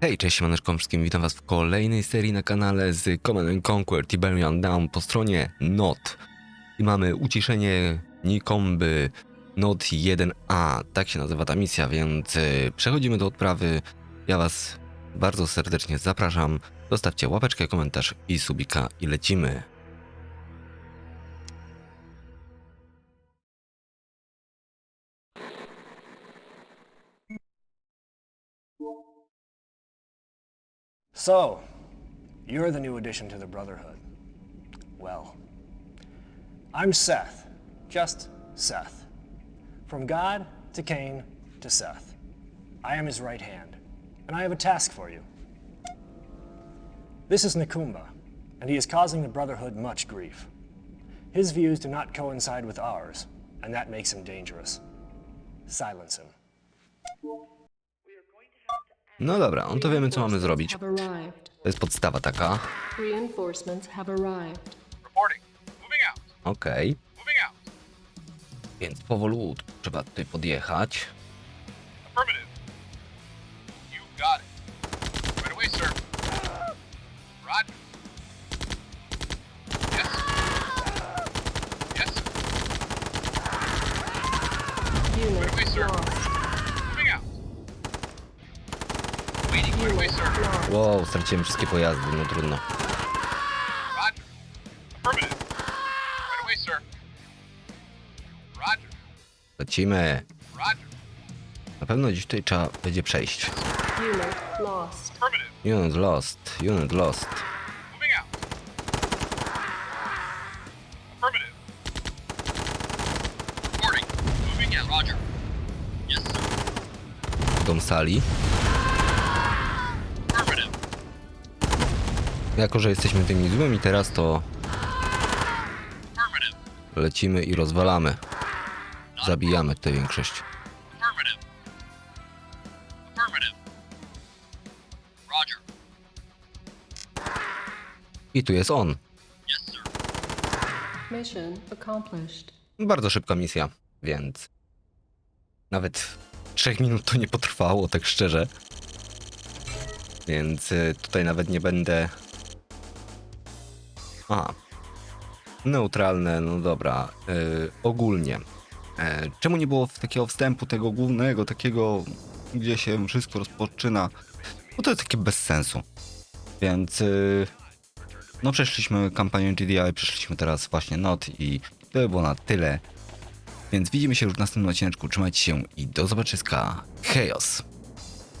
Hej, cześć, Maneczką wszystkim, witam was w kolejnej serii na kanale z Command and Conquer Tiberian Down po stronie NOT. I mamy uciszenie Nikomby NOT 1A, tak się nazywa ta misja, więc y, przechodzimy do odprawy. Ja was bardzo serdecznie zapraszam. Zostawcie łapeczkę, komentarz i subika i lecimy. So, you're the new addition to the Brotherhood. Well, I'm Seth. Just Seth. From God to Cain to Seth. I am his right hand, and I have a task for you. This is Nakumba, and he is causing the Brotherhood much grief. His views do not coincide with ours, and that makes him dangerous. Silence him. No dobra, on to wiemy co mamy zrobić. To jest podstawa taka. Okej. Więc powolutku trzeba tutaj podjechać. Affirmative. You Wow, straciłem wszystkie pojazdy, no trudno. Lecimy. Na pewno gdzieś tutaj trzeba będzie przejść. Unit lost. Unit lost, unit lost. Moving out. Jako, że jesteśmy tymi złymi teraz, to lecimy i rozwalamy. Zabijamy tę większość. I tu jest on. Bardzo szybka misja, więc nawet 3 minut to nie potrwało, tak szczerze. Więc y, tutaj nawet nie będę. A. Neutralne, no dobra. Y, ogólnie. E, czemu nie było takiego wstępu, tego głównego, takiego, gdzie się wszystko rozpoczyna? Bo to jest takie bez sensu. Więc. Y, no przeszliśmy kampanię GDI, przeszliśmy teraz właśnie NOT i to by było na tyle. Więc widzimy się już w następnym odcineczku. Trzymajcie się i do zobaczyska. Chaos!